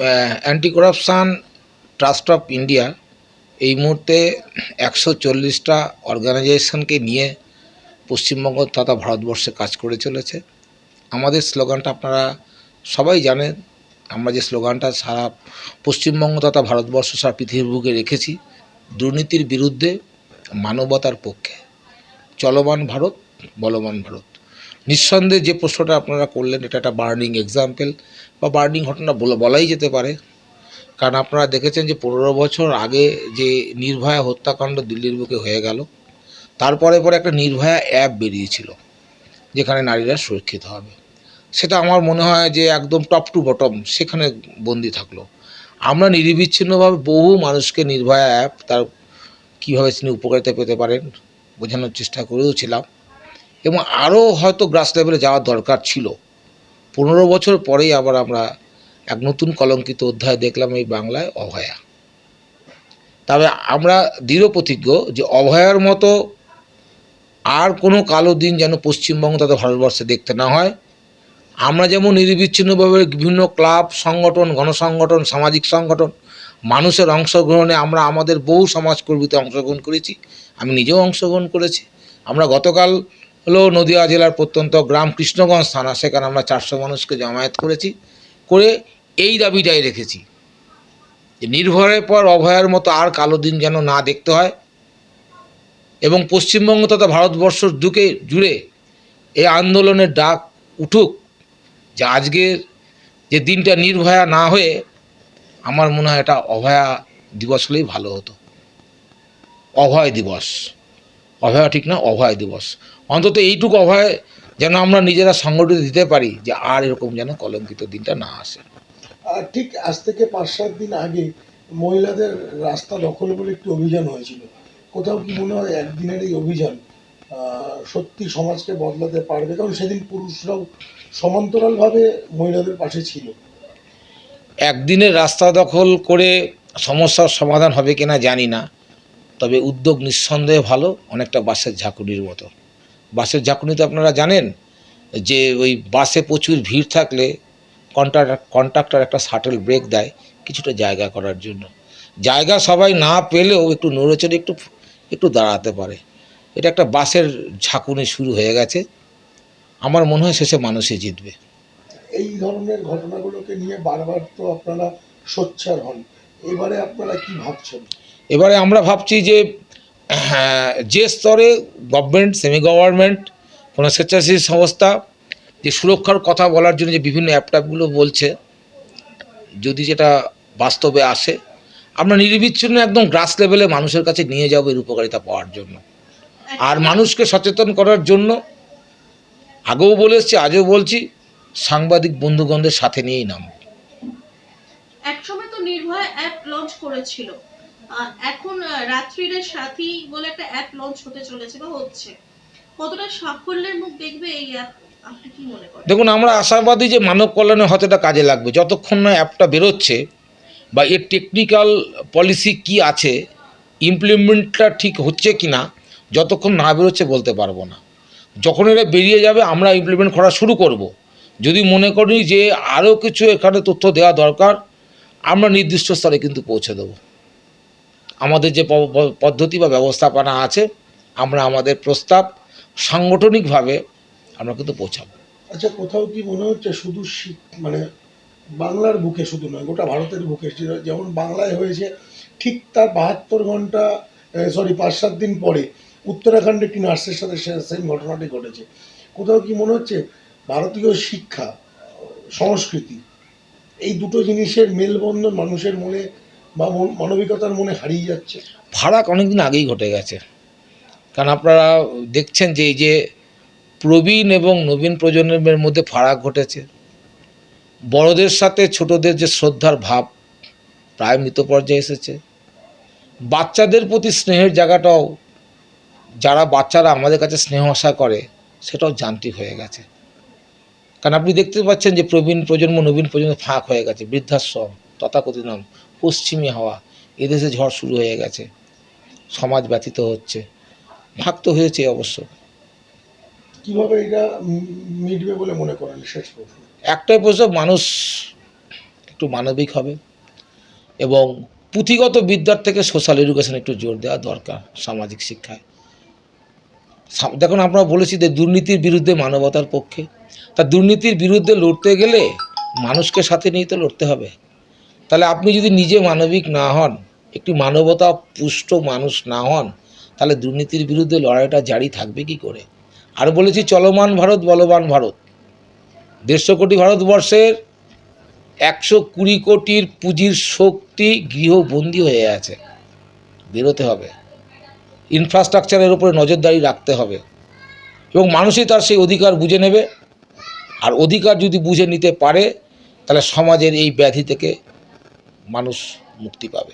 Anti corruption trust of India এই মুহূর্তে একশো চল্লিশটা অর্গানাইজেশনকে নিয়ে পশ্চিমবঙ্গ তথা ভারতবর্ষে কাজ করে চলেছে। আমাদের স্লোগানটা আপনারা সবাই জানেন, আমরা যে স্লোগানটা সারা পশ্চিমবঙ্গ তথা ভারতবর্ষ, সারা পৃথিবীর বুকে রেখেছি, দুর্নীতির বিরুদ্ধে মানবতার পক্ষে। চলমান ভারত, বলবান ভারত। নিঃসন্দেহে যে প্রশ্নটা আপনারা করলেন, এটা একটা বার্নিং এক্সাম্পল। বা বার্নিং ঘটনা বলা, বলাই যেতে পারে। কারণ আপনারা দেখেছেন যে পনেরো বছর আগে যে নির্ভয়া হত্যাকাণ্ড দিল্লির বুকে হয়ে গেল, তারপরে পরে একটা নির্ভয়া অ্যাপ বেরিয়েছিল, যেখানে নারীরা সুরক্ষিত হবে। সেটা আমার মনে হয় যে একদম টপ টু বটম সেখানে বন্দি থাকল। আমরা নিরবিচ্ছিন্নভাবে বহু মানুষকে নির্ভয়া অ্যাপ, তার কীভাবে তিনি উপকারিতা পেতে পারেন, বোঝানোর চেষ্টা করেও ছিলাম। এবং আরও হয়তো গ্রাস লেভেলে যাওয়ার দরকার ছিল। পনেরো বছর পরেই আবার আমরা এক নতুন কলঙ্কিত অধ্যায় দেখলাম এই বাংলায় অভয়া। তবে আমরা দৃঢ় প্রতিজ্ঞ যে অভয়ার মতো আর কোনো কালো দিন যেন পশ্চিমবঙ্গ তথা ভারতবর্ষে দেখতে না হয়। আমরা যেমন নিরবিচ্ছিন্নভাবে বিভিন্ন ক্লাব সংগঠন, গণসংগঠন, সামাজিক সংগঠন, মানুষের অংশগ্রহণে আমরা আমাদের বহু সমাজকর্মীতে অংশগ্রহণ করেছি। আমি নিজেও অংশগ্রহণ করেছি। আমরা গতকাল হলো নদিয়া জেলার প্রত্যন্ত গ্রাম কৃষ্ণগঞ্জ থানা, সেখানে আমরা চারশো মানুষকে জমায়েত করেছি, করে এই দাবিটাই রেখেছি। যে নির্ভরের পর অভয়ের মতো আর কালো দিন যেন না দেখতে হয় এবং পশ্চিমবঙ্গ তথা ভারতবর্ষ দুকে জুড়ে এই আন্দোলনের ডাক উঠুক, যে আজকের যে দিনটা নির্ভয়া না হয়ে আমার মনে হয় এটা অভয়া দিবস হলেই ভালো হতো। অভয় দিবস। অভয়া ঠিক না অভয় দিবস। অন্তত এইটুকু অভয় যেন আমরা নিজেরা সংগঠিত দিতে পারি যে আর এরকম যেন কলঙ্কিত দিনটা না আসে। ঠিক আজ থেকে পাঁচ সাত দিন আগে মহিলাদের রাস্তা দখল বলে একটি অভিযান হয়েছিল। কোথাও কি মনে হয় একদিনের এই অভিযান সত্যি সমাজকে বদলাতে পারবে? কারণ সেদিন পুরুষরাও সমান্তরালভাবে মহিলাদের পাশে ছিল। একদিনের রাস্তা দখল করে সমস্যার সমাধান হবে কিনা জানি না। তবে উদ্যোগ নিঃসন্দেহে ভালো, অনেকটা বাসের ঝাঁকুনির মতো। বাসের ঝাঁকুনিতে আপনারা জানেন যে ওই বাসে প্রচুর ভিড় থাকলে কন্ট্রাক্টর কন্ট্রাক্টর একটা শাটল ব্রেক দেয় কিছুটা জায়গা করার জন্য। জায়গা সবাই না পেলেও একটু নড়েচড়ে একটু একটু দাঁড়াতে পারে। এটা একটা বাসের ঝাঁকুনি শুরু হয়ে গেছে। আমার মনে হয় শেষে মানুষই জিতবে। এই ধরনের ঘটনাগুলোকে নিয়ে বারবার তো আপনারা সোচ্চার হন। এবারে আপনারা কি ভাবছেন? এবারে আমরা ভাবছি যে হ্যাঁ, যে স্তরে গভর্নমেন্ট সেমি গভর্নমেন্ট কোনো স্বেচ্ছাসেবী সংস্থা যে সুরক্ষার কথা বলার জন্য যে বিভিন্ন অ্যাপট্যাপগুলো বলছে যদি যেটা বাস্তবে আসে আমরা নির্বিচ্ছিন্ন একদম গ্রাস লেভেলে মানুষের কাছে নিয়ে যাব এর উপকারিতা পাওয়ার জন্য। আর মানুষকে সচেতন করার জন্য আগেও বলে এসছি আজও বলছি সাংবাদিক বন্ধুগণদের সাথে নিয়েই নাম একসময় তো নির্ভয়া অ্যাপ লঞ্চ করেছিল। এখন আহ, রাত্রিরের সাথী বলে একটা অ্যাপ লঞ্চ হতে চলেছে বা হচ্ছে। কতটা সাফল্যের মুখ দেখবে এই অ্যাপ দেখুন আমরা আশাবাদী যে মানব কল্যাণে হয়তো এটা কাজে লাগবে। যতক্ষণ না অ্যাপটা বেরোচ্ছে বা এর টেকনিক্যাল পলিসি কি আছে ইমপ্লিমেন্টটা ঠিক হচ্ছে কি না যতক্ষণ না বেরোচ্ছে বলতে পারব না। যখন এটা বেরিয়ে যাবে আমরা ইমপ্লিমেন্ট করা শুরু করব। যদি মনে করি যে আরও কিছু এখানে তথ্য দেওয়া দরকার আমরা নির্দিষ্ট স্তরে কিন্তু পৌঁছে দেবো। আমাদের যে পদ্ধতি বা ব্যবস্থাপনা আছে, আমরা আমাদের প্রস্তাব সাংগঠনিকভাবে আমরা কিন্তু পৌঁছাবো। আচ্ছা কোথাও কি মনে হচ্ছে শুধু মানে বাংলার বুকে শুধু নয়, গোটা ভারতের বুকে? যেমন বাংলায় হয়েছে, ঠিক তার বাহাত্তর ঘণ্টা সরি পাঁচ সাত দিন পরে উত্তরাখণ্ডে একটি নার্সের সাথে সেম ঘটনাটি ঘটেছে। কোথাও কি মনে হচ্ছে ভারতীয় শিক্ষা, সংস্কৃতি, এই দুটো জিনিসের মেলবন্ধন মানুষের মনে বা মন- মানবিকতার মনে হারিয়ে যাচ্ছে। ফারাক অনেকদিন আগেই ঘটে গেছে। কারণ আপনারা দেখছেন যে এই যে প্রবীণ এবং নবীন প্রজন্মের মধ্যে ফারাক ঘটেছে। বড়দের সাথে ছোটদের যে শ্রদ্ধার ভাব, প্রায় মৃত পর্যায়ে এসেছে। বাচ্চাদের প্রতি স্নেহের জায়গাটাও, যারা বাচ্চারা আমাদের কাছে স্নেহ আশা করে, সেটাও যান্ত্রিক হয়ে গেছে। কারণ আপনি দেখতে পাচ্ছেন যে প্রবীণ প্রজন্ম, নবীন প্রজন্ম ফাঁক হয়ে গেছে। বৃদ্ধাশ্রম তথাকথিত পশ্চিমী হাওয়া। এদেশে ঝড় শুরু হয়ে গেছে। সমাজ ব্যতীত হচ্ছে। ভাগ তো হয়েছে অবশ্য। কীভাবে এটা মিটবে বলে মনে করেন? শেষ প্রশ্ন। একটাই প্রশ্ন মানুষ একটু মানবিক হবে এবং পুঁথিগত বিদ্যার থেকে সোশ্যাল এডুকেশন একটু জোর দেওয়া দরকার সামাজিক শিক্ষায়। দেখুন আমরা বলেছি যে দুর্নীতির বিরুদ্ধে মানবতার পক্ষে। তা দুর্নীতির বিরুদ্ধে লড়তে গেলে মানুষকে সাথে নিয়ে তো লড়তে হবে। তাহলে আপনি যদি নিজে মানবিক না হন, একটি মানবতা পুষ্ট মানুষ না হন, তাহলে দুর্নীতির বিরুদ্ধে লড়াইটা জারি থাকবে কি করে? আর বলেছি চলমান ভারত, বলবান ভারত। দেড়শো কোটি ভারতবর্ষের একশো কুড়ি কোটির পুঁজির শক্তি গৃহবন্দী হয়ে আছে। বেরোতে হবে। ইনফ্রাস্ট্রাকচারের উপরে নজরদারি রাখতে হবে। এবং মানুষই তার সেই অধিকার বুঝে নেবে। আর অধিকার যদি বুঝে নিতে পারে, তাহলে সমাজের এই ব্যাধি থেকে মানুষ মুক্তি পাবে